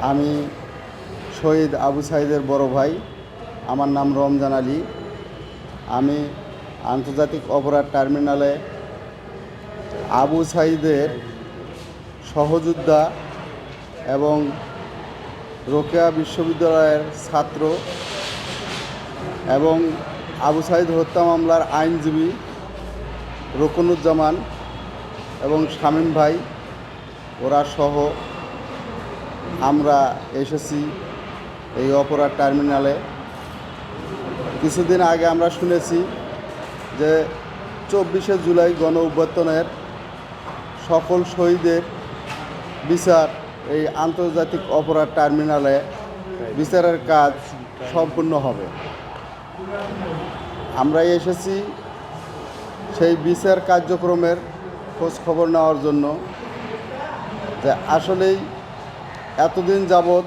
আমি শহীদ আবু সাইদের বড় ভাই। আমার নাম রমজান আলী। আমি আন্তর্জাতিক অপরাধ টার্মিনালে আবু সাইদের সহযোদ্ধা এবং রোকেয়া বিশ্ববিদ্যালয়ের ছাত্র এবং আবু সাইদ হত্যা মামলার আইনজীবী রকনুজ্জামান এবং শামীম ভাই। ওরা সহ আমরা এসেছি এই অপরাধ টার্মিনালে। কিছুদিন আগে আমরা শুনেছি যে চব্বিশে জুলাই গণ অভ্যর্থনের সকল শহীদের বিচার এই আন্তর্জাতিক অপরাধ টার্মিনালে বিচারের কাজ সম্পূর্ণ হবে। আমরা এসেছি সেই বিচার কার্যক্রমের খোঁজ খবর নেওয়ার জন্য যে আসলেই এতদিন যাবৎ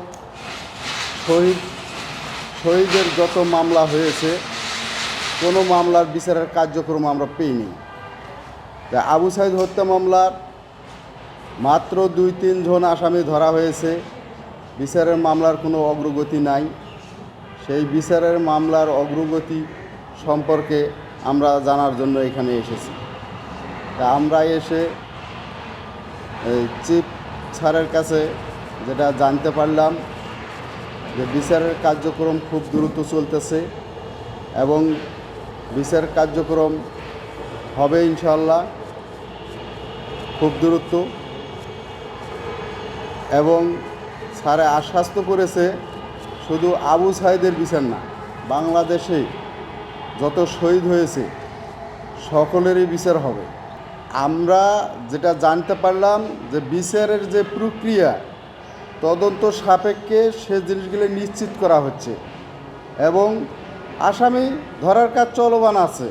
শহীদ, শহীদের যত মামলা হয়েছে, কোনো মামলার বিচারের কার্যক্রম আমরা পেইনি। আবু সাইদ হত্যা মামলার মাত্র দুই তিনজন আসামি ধরা হয়েছে। বিচারের মামলার কোনো অগ্রগতি নাই। সেই বিচারের মামলার অগ্রগতি সম্পর্কে আমরা জানার জন্য এখানে এসেছি। তা আমরা এসে চিফ স্যারের কাছে যেটা জানতে পারলাম যে বিচারের কার্যক্রম খুব দ্রুত চলতেছে এবং বিচার কার্যক্রম হবে ইনশাল্লাহ খুব দ্রুত এবং স্যারে আশ্বস্ত করেছে শুধু আবু সাইদের বিচার না, বাংলাদেশে যত শহীদ হয়েছে সকলেরই বিচার হবে। আমরা যেটা জানতে পারলাম যে বিচারের যে প্রক্রিয়া তদন্ত সাপেক্ষে সে জিনিসগুলি নিশ্চিত করা হচ্ছে এবং আসামি ধরার কাজ চলমান আছে।